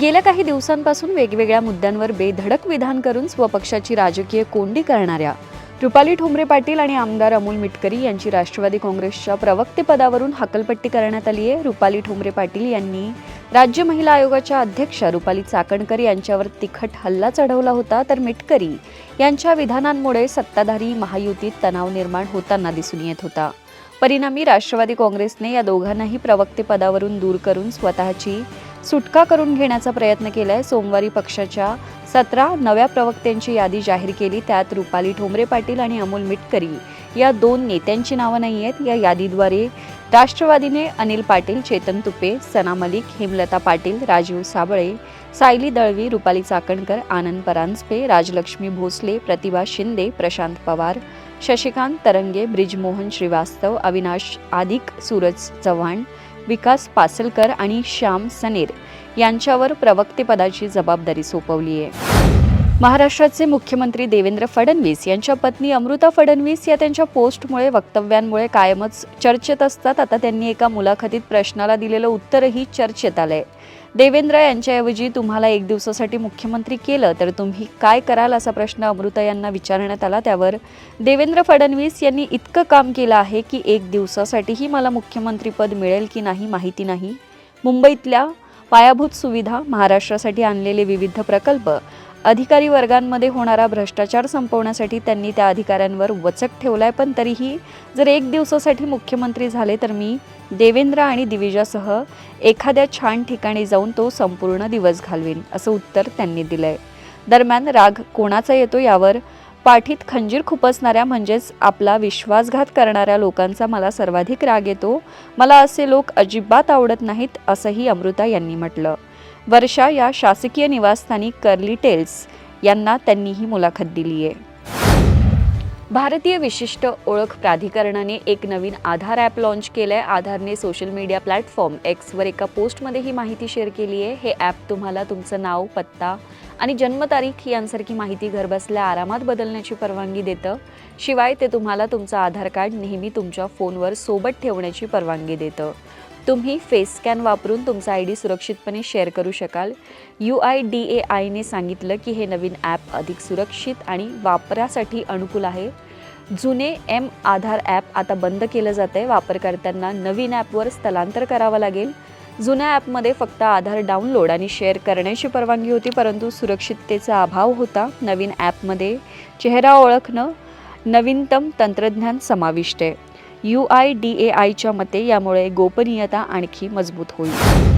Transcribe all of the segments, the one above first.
गेल्या काही दिवसांपासून वेगवेगळ्या मुद्द्यांवर बेधडक विधान करून स्वपक्षाची राजकीय कोंडी करणाऱ्या रुपाली ठोंबरे पाटील आणि आमदार अमोल मिटकरी यांची राष्ट्रवादी काँग्रेसच्या प्रवक्तेपदावरून हकलपट्टी करण्यात आली आहे. रुपाली ठोंबरे पाटील यांनी राज्य महिला आयोगाच्या अध्यक्षा रुपाली चाकणकर यांच्यावर तिखट हल्ला चढवला होता तर मिटकरी यांच्या विधानांमुळे सत्ताधारी महायुतीत तणाव निर्माण होताना दिसून येत होता. परिणामी राष्ट्रवादी काँग्रेसने या दोघांनाही प्रवक्तेपदावरून दूर करून स्वतःची सुटका करून घेण्याचा प्रयत्न केलाय. सोमवारी पक्षाच्या सतरा नव्या प्रवक्त्यांची यादी जाहीर केली. त्यात रुपाली ठोंबरे पाटील आणि अमोल मिटकरी. या दोन नेत्यांची नावं नाही आहेत. या यादीद्वारे राष्ट्रवादीने अनिल पाटील चेतन तुपे सना मलिक हेमलता पाटील राजीव साबळे सायली दळवी रुपाली चाकणकर आनंद परांजपे राजलक्ष्मी भोसले प्रतिभा शिंदे प्रशांत पवार शशिकांत तरंगे ब्रिजमोहन श्रीवास्तव अविनाश आदिक सूरज चव्हाण विकास पासलकर आणि श्याम सनेर यांच्यावर प्रवक्तेपदाची जबाबदारी सोपवली आहे. महाराष्ट्राचे मुख्यमंत्री देवेंद्र फडणवीस यांच्या पत्नी अमृता फडणवीस या त्यांच्या पोस्टमुळे वक्तव्यांमुळे कायमच चर्चेत असतात. आता त्यांनी एका मुलाखतीत प्रश्नाला दिलेलं उत्तरही चर्चेत आलंय. देवेंद्र यांच्याऐवजी तुम्हाला एक दिवसासाठी मुख्यमंत्री केलं तर तुम्ही काय कराल असा प्रश्न अमृता यांना विचारण्यात आला. त्यावर देवेंद्र फडणवीस यांनी इतकं काम केलं आहे की एक दिवसासाठीही मला मुख्यमंत्रीपद मिळेल की नाही माहिती नाही. मुंबईतल्या पायाभूत सुविधा महाराष्ट्रासाठी आणलेले विविध प्रकल्प अधिकारी वर्गांमध्ये होणारा भ्रष्टाचार संपवण्यासाठी त्यांनी त्या अधिकाऱ्यांवर वचक ठेवलाय पण तरीही जर एक दिवसासाठी मुख्यमंत्री झाले तर मी देवेंद्र आणि दिविजासह एखाद्या छान ठिकाणी जाऊन तो संपूर्ण दिवस घालवीन असं उत्तर त्यांनी दिलंय. दरम्यान राग कोणाचा येतो यावर पाठीत खंजीर खुपसणाऱ्या म्हणजेच आपला विश्वासघात करणाऱ्या लोकांचा मला सर्वाधिक राग येतो. मला असे लोक अजिबात आवडत नाहीत असंही अमृता यांनी म्हटलं. वर्षा या शासकीय निवासस्थानी कर्ली टेल्स यांना त्यांनी ही मुलाखत दिली आहे. भारतीय विशिष्ट ओळख प्राधिकरणाने एक नवीन आधार ॲप लॉन्च केलं आहे आधारने सोशल मीडिया प्लॅटफॉर्म एक्सवर एका पोस्टमध्ये ही माहिती शेअर केली आहे. हे ॲप तुम्हाला तुमचं नाव पत्ता आणि जन्मतारीख यांसारखी माहिती घरबसल्या आरामात बदलण्याची परवानगी देतं. शिवाय ते तुम्हाला तुमचं आधार कार्ड नेहमी तुमच्या फोनवर सोबत ठेवण्याची परवानगी देतं. तुम्ही फेस स्कॅन वापरून तुमचा आय डी सुरक्षितपणे शेअर करू शकाल. यू आय डी ए आयने सांगितलं की हे नवीन ॲप अधिक सुरक्षित आणि वापरासाठी अनुकूल आहे. जुने एम आधार ॲप आता बंद केलं जातं आहे वापरकर्त्यांना नवीन ॲपवर स्थलांतर करावं लागेल. जुन्या ॲपमध्ये फक्त आधार डाउनलोड आणि शेअर करण्याची परवानगी होती परंतु सुरक्षिततेचा अभाव होता. नवीन ॲपमध्ये चेहरा ओळखणं नवीनतम तंत्रज्ञान समाविष्ट आहे. यू आय डी ए आयच्या मते यामुळे गोपनीयता आणखी मजबूत होईल.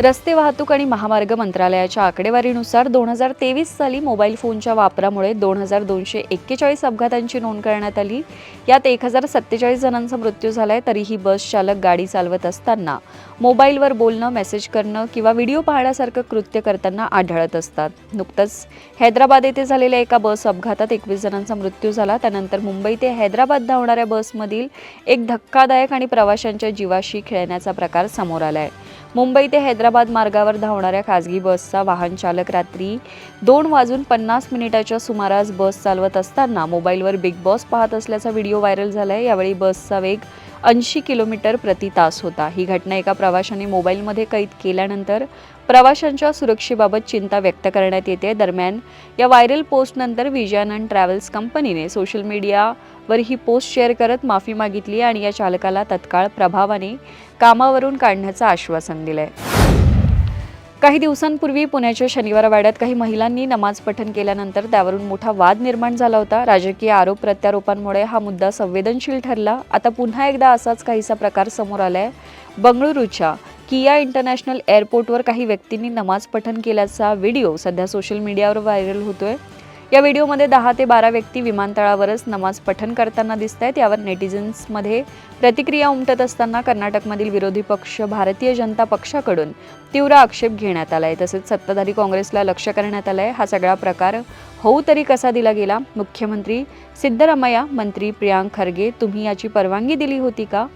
रस्ते वाहतूक आणि महामार्ग मंत्रालयाच्या आकडेवारीनुसार दोन हजार तेवीस साली मोबाईल फोनच्या वापरामुळे दोन हजार दोनशे एक्केचाळीस अपघातांची नोंद करण्यात आली. यात एक हजार सत्तेचाळीस जणांचा मृत्यू झालाय तरीही बस चालक गाडी चालवत असताना मोबाईलवर बोलणं मेसेज करणं किंवा व्हिडिओ पाहण्यासारखं कृत्य करताना आढळत असतात. नुकतंच हैदराबाद येथे झालेल्या एका बस अपघातात एकवीस जणांचा मृत्यू झाला. त्यानंतर मुंबई ते हैदराबाद धावणाऱ्या बसमधील एक धक्कादायक आणि प्रवाशांच्या जीवाशी खेळण्याचा प्रकार समोर आलाय. मुंबई ते हैदराबाद मार्गावर धावणाऱ्या खासगी बसचा वाहन चालक रात्री दोन वाजून पन्नास मिनिटाच्या सुमारास बस चालवत असताना मोबाईलवर बिग बॉस पाहत असल्याचा व्हिडिओ व्हायरल झालाय. यावेळी बसचा वेग ऐंशी किलोमीटर प्रति तास होता. ही घटना एका प्रवाशाने मोबाईलमध्ये कैद केल्यानंतर प्रवाशांच्या सुरक्षेबाबत चिंता व्यक्त करण्यात येते. दरम्यान या व्हायरल पोस्टनंतर विजयानंद ट्रॅव्हल्स कंपनीने सोशल मीडियावर ही पोस्ट शेअर करत माफी मागितली आणि या चालकाला तत्काळ प्रभावाने कामावरून काढण्याचं आश्वासन दिलंय. काही दिवसांपूर्वी पुण्याच्या शनिवार वाड्यात काही महिलांनी नमाज पठण केल्यानंतर त्यावरून मोठा वाद निर्माण झाला होता. राजकीय आरोप प्रत्यारोपांमुळे हा मुद्दा संवेदनशील ठरला. आता पुन्हा एकदा असाच काहीसा प्रकार समोर आलाय. बंगळुरूच्या किया इंटरनॅशनल एअरपोर्टवर काही व्यक्तींनी नमाज पठण केल्याचा व्हिडिओ सध्या सोशल मीडियावर व्हायरल होतोय. या व्हिडिओमध्ये दहा ते बारा व्यक्ती विमानतळावरच नमाज पठण करताना दिसत आहेत यावर नेटिझन्समध्ये प्रतिक्रिया उमटत असताना कर्नाटकमधील विरोधी पक्ष भारतीय जनता पक्षाकडून तीव्र आक्षेप घेण्यात आला आहे तसेच सत्ताधारी काँग्रेसला लक्ष करण्यात आलंय. हा सगळा प्रकार होऊ तरी कसा दिला गेला? मुख्यमंत्री सिद्धरामय्या मंत्री प्रियांक खरगे तुम्ही याची परवानगी दिली होती का?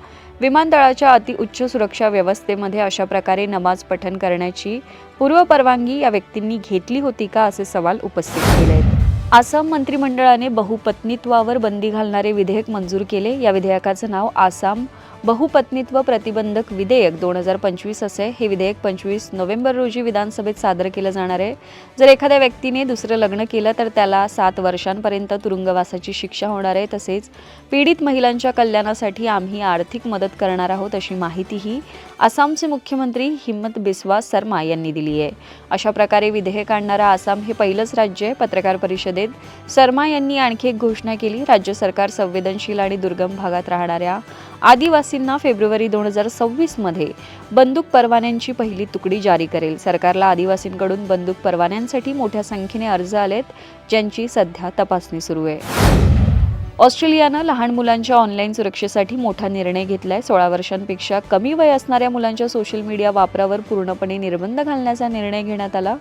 विमानतळाच्या अतिउच्च सुरक्षा व्यवस्थेमध्ये अशा प्रकारे नमाज पठण करण्याची पूर्वपरवानगी या व्यक्तींनी घेतली होती का? असे सवाल उपस्थित केले आहेत आसाम मंत्रिमंडळाने बहुपत्नीत्वावर बंदी घालणारे विधेयक मंजूर केले. या विधेयकाचं नाव आसाम बहुपत्नीत्व प्रतिबंधक विधेयक दोन हजार पंचवीस असे. हे विधेयक पंचवीस नोव्हेंबर रोजी विधानसभेत सादर केलं जाणार आहे. जर एखाद्या व्यक्तीने दुसरं लग्न केलं तर त्याला सात वर्षांपर्यंत तुरुंगवासाची शिक्षा होणार आहे. तसेच पीडित महिलांच्या कल्याणासाठी आम्ही आर्थिक मदत करणार आहोत अशी माहितीही आसामचे मुख्यमंत्री हिम्मत बिस्वा शर्मा यांनी दिली आहे. अशा प्रकारे विधेयक आणणारा आसाम हे पहिलंच राज्य आहे. पत्रकार परिषदेत सर्मा यांनी आणखी एक घोषणा केली. राज्य सरकार संवेदनशील आणि दुर्गम भागात राहणाऱ्या आदिवासींना फेब्रुवारी दोन हजार सव्वीसमध्ये बंदूक परवान्यांची पहिली तुकडी जारी करेल. सरकारला आदिवासींकडून बंदूक परवान्यांसाठी मोठ्या संख्येने अर्ज आलेत ज्यांची सध्या तपासणी सुरू आहे. ऑस्ट्रेलियानं लहान मुलांच्या ऑनलाईन सुरक्षेसाठी मोठा निर्णय घेतलाय. सोळा वर्षांपेक्षा कमी वय असणाऱ्या मुलांच्या सोशल मीडिया वापरावर पूर्णपणे निर्बंध घालण्याचा निर्णय घेण्यात आला.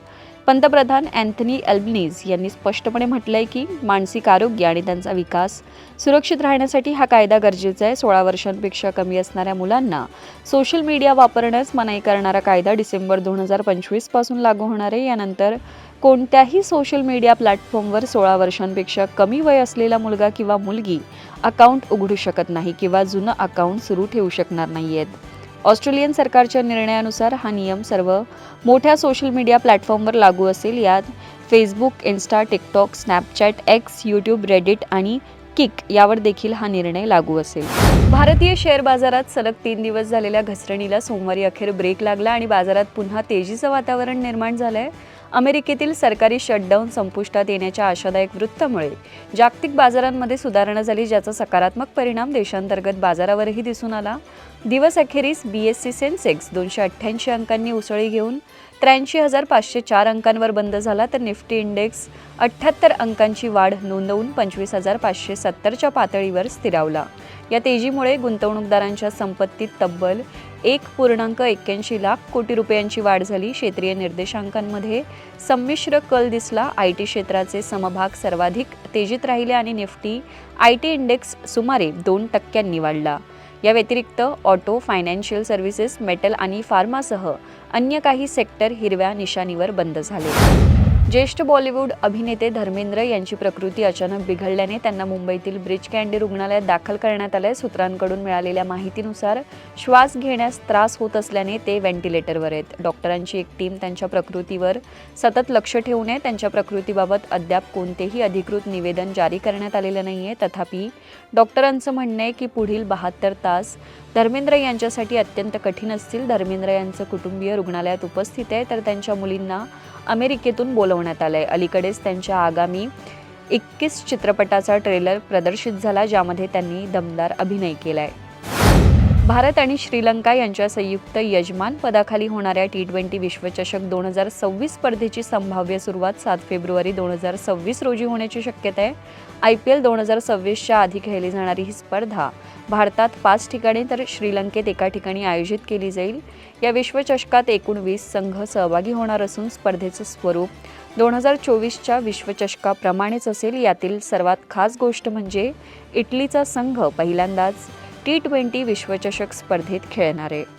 पंतप्रधान अँथनी एल्बनीज यांनी स्पष्टपणे म्हटलंय की मानसिक आरोग्य आणि त्यांचा विकास सुरक्षित राहण्यासाठी हा कायदा गरजेचा आहे. सोळा वर्षांपेक्षा कमी असणाऱ्या मुलांना सोशल मीडिया वापरण्यास मनाई करणारा कायदा डिसेंबर दोन हजार पंचवीसपासून लागू होणार आहे. यानंतर कोणत्याही सोशल मीडिया प्लॅटफॉर्मवर सोळा वर्षांपेक्षा कमी वय असलेला मुलगा किंवा मुलगी अकाउंट उघडू शकत नाही किंवा जुनं अकाउंट सुरू ठेवू शकणार नाही आहेत ऑस्ट्रेलियन सरकारच्या निर्णयानुसार हा नियम सर्व मोठ्या सोशल मीडिया प्लॅटफॉर्मवर लागू असेल. यात Facebook Insta TikTok Snapchat X YouTube Reddit आणि किक यावर देखील हा निर्णय लागू असेल. भारतीय शेअर बाजारात सलग तीन दिवस झालेल्या घसरणीला सोमवारी अखेर ब्रेक लागला आणि बाजारात पुन्हा तेजीचं वातावरण निर्माण झालं आहे अमेरिकेतील सरकारी शटडाऊन संपुष्टात येण्याच्या आशादायक वृत्तामुळे जागतिक बाजारांमध्ये सुधारणा झाली ज्याचा सकारात्मक परिणाम देशांतर्गत बाजारावरही दिसून आला. दिवस अखेरीस बी एस सी सेन्सेक्स दोनशे अठ्ठ्याऐंशी अंकांनी उसळी घेऊन त्र्याऐंशी हजार पाचशे चार अंकांवर बंद झाला तर निफ्टी इंडेक्स अठ्ठ्याहत्तर अंकांची वाढ नोंदवून पंचवीस हजार पाचशे सत्तरच्या पातळीवर स्थिरावला. या तेजीमुळे गुंतवणूकदारांच्या संपत्तीत तब्बल एक पूर्णांक एक्क्याऐंशी लाख कोटी रुपयांची वाढ झाली. क्षेत्रीय निर्देशांकांमध्ये संमिश्र कल दिसला. आय टी क्षेत्राचे समभाग सर्वाधिक तेजीत राहिले आणि निफ्टी आय टी इंडेक्स सुमारे दोन टक्क्यांनी वाढला. या व्यतिरिक्त ऑटो फायनान्शियल सर्व्हिसेस मेटल आणि फार्मासह अन्य काही सेक्टर हिरव्या निशाणीवर बंद झाले. ज्येष्ठ बॉलिवूड अभिनेते धर्मेंद्र यांची प्रकृती अचानक बिघडल्याने त्यांना मुंबईतील ब्रिज कँडी रुग्णालयात दाखल करण्यात आलंय. सूत्रांकडून मिळालेल्या माहितीनुसार श्वास घेण्यास त्रास होत असल्याने ते व्हेंटिलेटरवर आहेत. डॉक्टरांची एक टीम त्यांच्या प्रकृतीवर सतत लक्ष ठेवून आहे त्यांच्या प्रकृतीबाबत अद्याप कोणतेही अधिकृत निवेदन जारी करण्यात आलेलं नाही आहे तथापि डॉक्टरांचं म्हणणं आहे की पुढील बहात्तर तास धर्मेंद्र यांच्यासाठी अत्यंत कठीण असतील. धर्मेंद्र यांचं कुटुंबीय रुग्णालयात उपस्थित आहे. तर त्यांच्या मुलींना अमेरिकेतून बोलवण्यात आलंय. अलीकडेच त्यांच्या आगामी एकवीस चित्रपटाचा ट्रेलर प्रदर्शित झाला ज्यामध्ये त्यांनी दमदार अभिनय केलाय. भारत आणि श्रीलंका यांच्या संयुक्त यजमान पदाखाली होणाऱ्या टी ट्वेंटी विश्वचषक दोन हजार सव्वीस स्पर्धेची संभाव्य सुरुवात सात फेब्रुवारी दोन हजार सव्वीस रोजी होण्याची शक्यता आहे. आय पी एल दोन हजार सव्वीसच्या आधी खेळली जाणारी ही स्पर्धा भारतात पाच ठिकाणी तर श्रीलंकेत एका ठिकाणी आयोजित केली जाईल. या विश्वचषकात एकूण वीस संघ सहभागी होणार असून स्पर्धेचं स्वरूप दोन हजार चोवीसच्या विश्वचषकाप्रमाणेच असेल. यातील सर्वात खास गोष्ट म्हणजे इटलीचा संघ पहिल्यांदाच टी ट्वेंटी विश्वचषक स्पर्धेत खेळणार. आहे